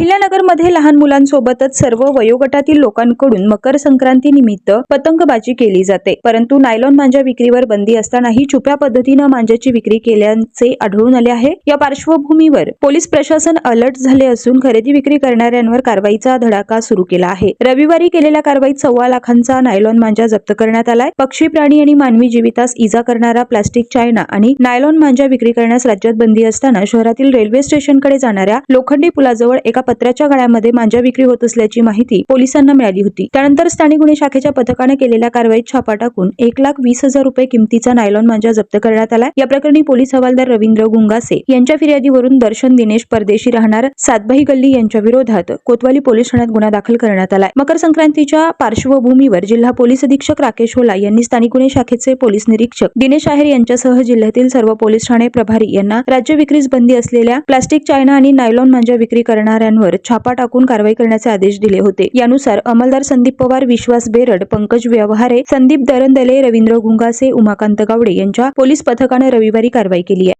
Isla लहान मुलांसोबतच सर्व वयोगटातील लोकांकडून मकर संक्रांती निमित्त पतंगबाजी केली जाते. परंतु नायलॉन मांजा विक्रीवर बंदी असतानाही छुप्या पद्धतीनं मांजाची विक्री केल्याचे आढळून आले आहे. या पार्श्वभूमीवर पोलीस प्रशासन अलर्ट झाले असून खरेदी विक्री करणाऱ्यांवर कारवाईचा धडाका सुरू केला आहे. रविवारी केलेल्या कारवाईत सव्वा लाखांचा नायलॉन मांजा जप्त करण्यात आलाय. पक्षी प्राणी आणि मानवी जीवितास इजा करणारा प्लास्टिक चायना आणि नायलॉन मांजा विक्री करण्यास राज्यात बंदी असताना शहरातील रेल्वे स्टेशनकडे जाणाऱ्या लोखंडी पुलाजवळ एका सध्याच्या गळ्यामध्ये मांजा विक्री होत असल्याची माहिती पोलिसांना मिळाली होती. त्यानंतर स्थानिक गुन्हे शाखेच्या पथकाने केलेल्या कारवाईत छापा टाकून एक लाख वीस हजार रुपये किमतीचा नायलॉन मांजा जप्त करण्यात आला. या प्रकरणी पोलीस हवालदार रवींद्र गुंगासे यांच्या फिर्यादीवरून दर्शन दिनेश परदेशी राहणार सातबाई गल्ली यांच्या विरोधात कोतवाली पोलीस ठाण्यात गुन्हा दाखल करण्यात आलाय मकर संक्रांतीच्या पार्श्वभूमीवर जिल्हा पोलीस अधीक्षक राकेश होला यांनी स्थानिक गुन्हे शाखेचे पोलीस निरीक्षक दिनेश आहेर यांच्यासह जिल्ह्यातील सर्व पोलीस ठाणे प्रभारी यांना राज्य विक्रीस बंदी असलेल्या प्लास्टिक चायना आणि नायलॉन मांजा विक्री करणाऱ्यांवर छापा टाकून कारवाई करण्याचे आदेश दिले होते. यानुसार अंमलदार संदीप पवार विश्वास बेरड पंकज व्यवहारे संदीप दरंदले रवींद्र गुंगासे उमाकांत गावडे यांच्या पोलीस पथकाने रविवारी कारवाई केली आहे.